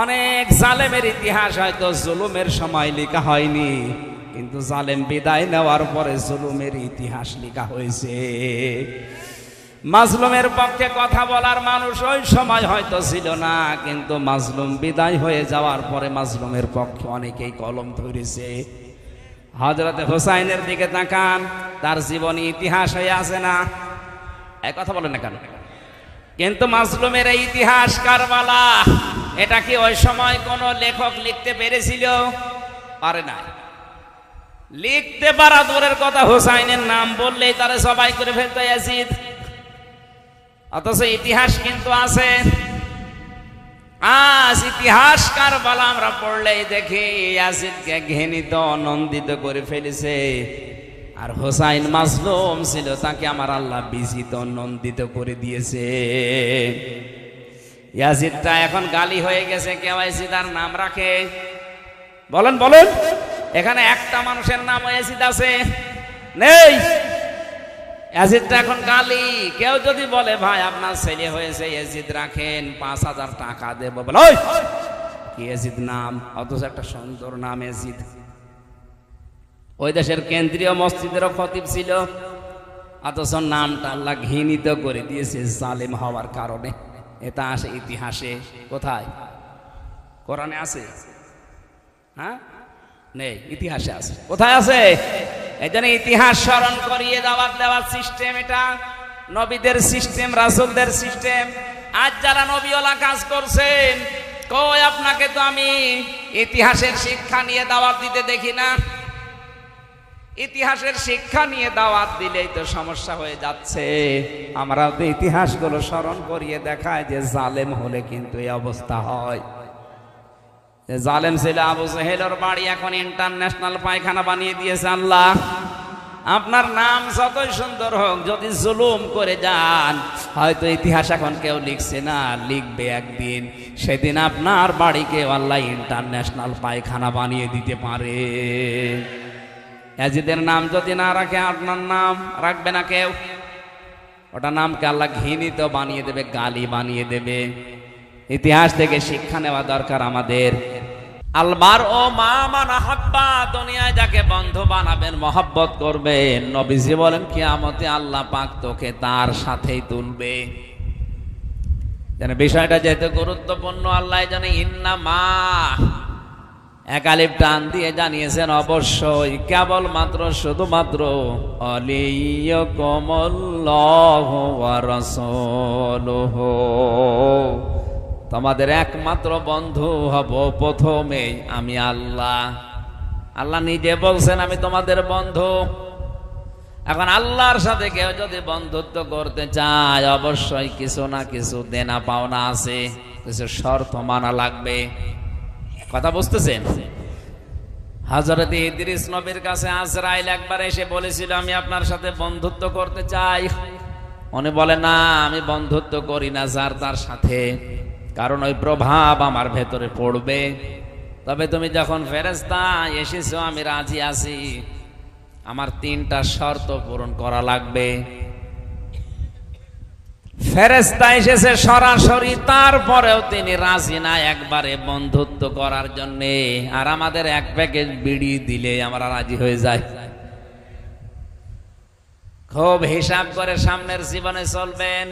অনেক জালেমের ইতিহাস হয়তো জুলুমের সময় লেখা হয়নি, কিন্তু জালেম বিদায় নেওয়ার পরে জুলুমের ইতিহাস লেখা হয়েছে। মাজলুমের পক্ষে কথা বলার মানুষ ওই সময় হয়তো ছিল না, কিন্তু মাজলুম বিদায় হয়ে যাওয়ার পরে মাজলুমের পক্ষে অনেকেই কলম ধরেছে। হজরতে হোসাইনের দিকে তাকান, তার জীবনী ইতিহাস হয়ে আছে না? এক কথা বলেন না কেন? কিন্তু মাজলুমের এই ইতিহাস কারবালা এটা কি ওই সময় কোন লেখক লিখতে পেরেছিল? পারে না। লিখতে পারা দূরের কথা হোসাইনের নাম বললেই তারা সবাই করে ফেলতে ইয়াজিদ। অথচ ইতিহাস কিন্তু আছে। আজ ইতিহাস কারবালা আমরা পড়লেই দেখি ইয়াজিদকে ঘেনিত নন্দিত করে ফেলেছে। আর হোসাইন মাজলুম ছিল, তাকে আমার আল্লাহ বিজিত, নন্দিত করে দিয়েছে। ইয়াজিদটা এখন গালি হয়ে গেছে কেউ ইয়াজিদার নাম রাখে। বলেন বলেন, এখানে একটা মানুষের নাম ইয়াজিদ আছে। নেই। ইয়াজিদটা এখন গালি। কেউ যদি বলে, ভাই, আপনার ছেলে হয়েছে, ইয়াজিদ রাখেন, পাঁচ হাজার টাকা দেবো। বলে কি ইয়াজিদ নাম? অথচ একটা সুন্দর নাম ইয়াজিদ। ওই দেশের কেন্দ্রীয় মসজিদেরও খতিব ছিল। অথচ নামটা আল্লাহ ঘৃণিত করে দিয়েছে, জালেম হওয়ার কারণে। এটা আসে ইতিহাসে। কোথায়? কোরআনে আছে? হ্যাঁ? নেই, ইতিহাসে আছে। কোথায় আছে? এই জন্য ইতিহাস স্মরণ করিয়ে দাওয়াত দেওয়ার সিস্টেম এটা। নবীদের সিস্টেম রাসুলদের সিস্টেম আজ যারা নবীওয়ালা কাজ করছেন, কই আপনাকে তো আমি ইতিহাসের শিক্ষা নিয়ে দাওয়াত দিতে দেখি না? ইতিহাসের শিক্ষা নিয়ে দাওয়াত দিলেই তো সমস্যা হয়ে যাচ্ছে। আমরা তো ইতিহাসগুলো স্মরণ করিয়ে দেখায় যে জালেম হলে কিন্তু এই অবস্থা হয়। জালেম ছিল আবু সেহেলর বাড়ি, এখন ইন্টারন্যাশনাল পায়খানা বানিয়ে দিয়েছে আল্লাহ। আপনার নাম যতই সুন্দর হোক, যদি জুলুম করে যান, হয়তো ইতিহাস এখন কেউ লিখছে না, লিখবে একদিন। সেদিন আপনার বাড়িকে আল্লাহ ইন্টারন্যাশনাল পায়খানা বানিয়ে দিতে পারে। এজিদের নাম যদি না রাখে আপনার নাম রাখবে না কেউ? ওটা নামকে আল্লাহ ঘৃণিত বানিয়ে দেবে, গালি বানিয়ে দেবে। ইতিহাস থেকে শিক্ষা নেওয়া দরকার আমাদের। আলমার ও মা মানা হাব্বা দুনিয়ায় যাকে বন্ধু বানাবেন, মহব্বত করবেন। নবীজি বলেন, কিয়ামতে আল্লাহ পাক তোকে তার সাথেই তুলবে। যেন বিষয়টা যেহেতু গুরুত্বপূর্ণ, আল্লাহ জানে ইন্না মা একালিপ টান দিয়ে জানিয়েছেন, অবশ্যই কেবল মাত্র শুধুমাত্র অলিয় কমল্লাহ তোমাদের একমাত্র বন্ধু হব প্রথমে আমি আল্লাহ। আল্লাহ নিজে বলছেন, আমি তোমাদের বন্ধু। এখন আল্লাহর সাথে কেউ যদি বন্ধুত্ব করতে চায়, অবশ্যই কিছু না কিছু দেনা পাওনা আছে। কিছু শর্ত মানা লাগবে। কথা বুঝতেছেন? হাজরত ইদ্রিস নবীর কাছে আজরাইল একবার এসে বলেছিল, আমি আপনার সাথে বন্ধুত্ব করতে চাই। উনি বলে, না, আমি বন্ধুত্ব করি না যার তার সাথে, কারণ ওই প্রভাব আমার ভেতরে পড়বে। তবে তুমি যখন ফেরেস্তা এসেছ, আমি রাজি আছি। আমার তিনটা শর্ত পূরণ করা লাগবে। ফেরেস্তা এসেছে সরাসরি, তারপরেও তিনি রাজি না একবারে বন্ধুত্ব করার জন্যে। আর আমাদের এক প্যাকেট বিড়ি দিলে আমরা রাজি হয়ে যাই। খুব হিসাব করে সামনের জীবনে চলবেন।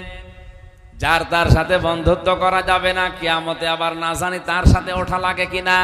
যার তার সাথে বন্ধুত্ব করা যাবে না, কিয়ামতে আবার না জানি তার সাথে ওঠা লাগে কিনা।